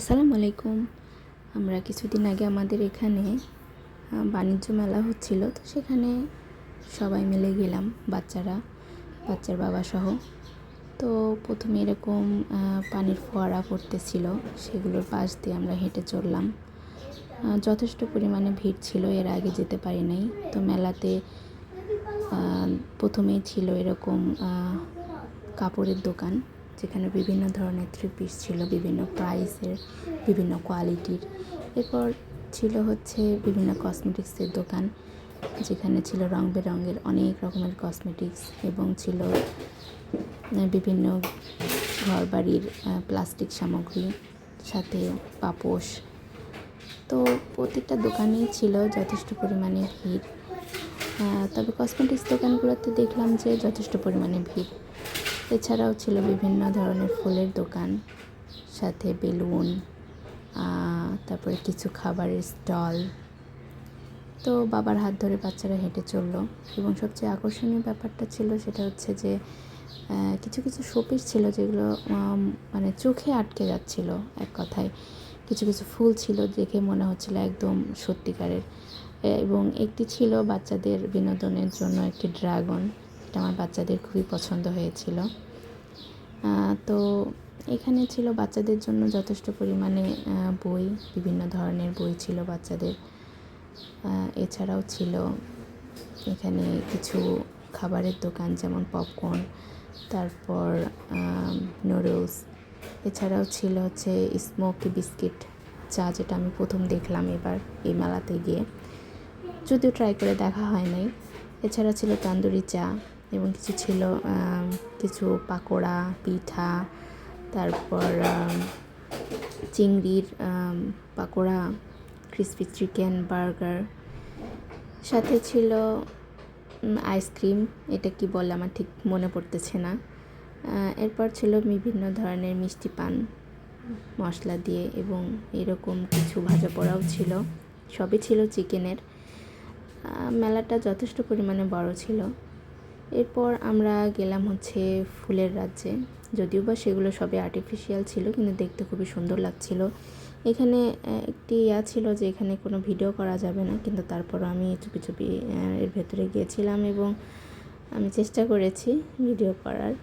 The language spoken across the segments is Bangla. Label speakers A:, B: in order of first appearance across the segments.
A: আসসালামু আলাইকুম। আমরা কিছুদিন আগে আমাদের এখানে বাণিজ্য মেলা হচ্ছিল, তো সেখানে সবাই মিলে গেলাম, বাচ্চারা, বাচ্চার বাবা সহ। তো প্রথমে এরকম পানির ফোয়ারা পড়তেছিল, সেগুলোর পাশ দিয়ে আমরা হেঁটে চললাম। যথেষ্ট পরিমাণে ভিড় ছিল, এর আগে যেতে পারি নাই। তো মেলাতে প্রথমেই ছিল এরকম কাপড়ের দোকান। যেখানে বিভিন্ন ধরনের থ্রি পিস ছিল, বিভিন্ন প্রাইসের বিভিন্ন কোয়ালিটির এরপর ছিল হচ্ছে বিভিন্ন কসমেটিক্সের দোকান, যেখানে ছিল রং বেরঙের অনেক রকমের কসমেটিক্স এবং ছিল বিভিন্ন ঘরবাড়ির প্লাস্টিক সামগ্রী, সাথে পাপোশ। তো প্রত্যেকটা দোকানেই ছিল যথেষ্ট পরিমাণে ভিড়। তবে কসমেটিক্স দোকানগুলোতে দেখলাম যে যথেষ্ট পরিমাণে ভিড়। এছাড়াও ছিল বিভিন্ন ধরনের ফুলের দোকান, সাথে বেলুন তারপরে কিছু খাবারের স্টল। তো বাবার হাত ধরে বাচ্চারা হেঁটে চলল এবং সবচেয়ে আকর্ষণীয় ব্যাপারটা ছিল সেটা হচ্ছে যে কিছু কিছু শোপিস ছিল যেগুলো মানে চোখে আটকে যাচ্ছিল এক কথায়। কিছু কিছু ফুল ছিল দেখে মনে হচ্ছিল একদম সত্যিকারের। এবং একটি ছিল বাচ্চাদের বিনোদনের জন্য একটি ড্রাগন। এটা আমার বাচ্চাদের খুবই পছন্দ হয়েছিল। তো এখানে ছিল বাচ্চাদের জন্য যথেষ্ট পরিমাণে বই, বিভিন্ন ধরনের বই ছিল বাচ্চাদের। এছাড়াও ছিল এখানে কিছু খাবারের দোকান যেমন পপকর্ন, তারপর নুডলস। এছাড়াও ছিল হচ্ছে স্মোকি বিস্কিট চা যেটা আমি প্রথম দেখলাম এবার এই মেলাতে গিয়ে। যদিও ট্রাই করে দেখা হয় নাই। এছাড়া ছিল তান্দুরি চা এবং কিছু ছিল কিছু পাকোড়া, পিঠা, তারপর চিংড়ির পাকোড়া ক্রিসপি চিকেন বার্গার সাথে ছিল আইসক্রিম এটা কি বলে আমার ঠিক মনে পড়তেছে না। এরপর ছিল বিভিন্ন ধরনের মিষ্টি পান, মশলা দিয়ে এবং এরকম কিছু ভাজা পোড়াও ছিল, সবই ছিল চিকেনের মেলাটা যথেষ্ট পরিমাণে বড় ছিল। এরপর আমরা গেলাম হচ্ছে ফুলের রাজ্যে। যদিও বা সেগুলো সবই আর্টিফিশিয়াল ছিল, কিন্তু দেখতে খুবই সুন্দর লাগছিল। এখানে একটি ইয়া ছিল যে এখানে কোনো ভিডিও করা যাবে না, কিন্তু তারপরও আমি চুপি চুপি এর ভেতরে গিয়েছিলাম এবং আমি চেষ্টা করেছি ভিডিও করার।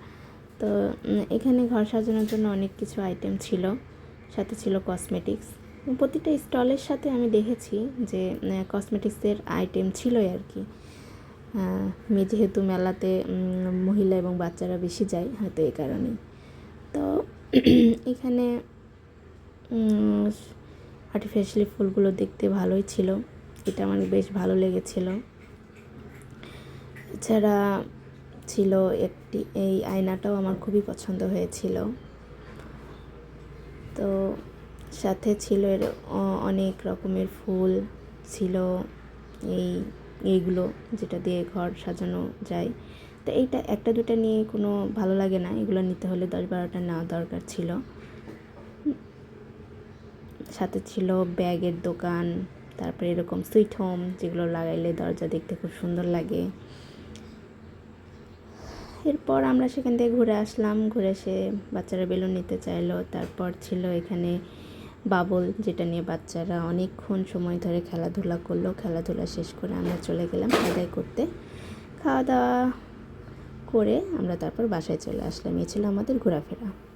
A: তো এখানে ঘর সাজানোর জন্য অনেক কিছু আইটেম ছিল, সাথে ছিল কসমেটিক্স প্রতিটা স্টলের সাথে আমি দেখেছি যে কসমেটিক্সের আইটেম ছিলই আর কি। আহ, মে- যেহেতু মেলাতে মহিলা এবং বাচ্চারা বেশি যায় হয়তো এই কারণেই। তো এখানে আর্টিফিশিয়ালি ফুলগুলো দেখতে ভালোই ছিল। এটা আমার বেশ ভালো লেগেছিল। এছাড়া ছিল একটি এই আয়নাটাও আমার খুবই পছন্দ হয়েছিল। তো সাথে ছিল এর অনেক রকমের ফুল ছিল। এই এইগুলো যেটা দিয়ে ঘর সাজানো যায়। তো এইটা একটা দুটা নিয়ে কোনো ভালো লাগে না। এগুলো নিতে হলে দশ বারোটা নেওয়া দরকার ছিল। সাথে ছিল ব্যাগের দোকান, তারপরে এরকম সুইট হোম যেগুলো লাগাইলে দরজা দেখতে খুব সুন্দর লাগে। এরপর আমরা সেখান থেকে ঘুরে আসলাম। ঘুরে এসে বাচ্চারা বেলুন নিতে চাইলো। তারপর ছিল এখানে বাবল যেটা নিয়ে বাচ্চারা অনেকক্ষণ সময় ধরে খেলাধুলা করল, খেলাধুলা শেষ করে আমরা চলে গেলাম আদায় করতে। খাওয়া দাওয়া করে আমরা তারপর বাসায় চলে আসলাম। এ ছিল আমাদের ঘোরাফেরা।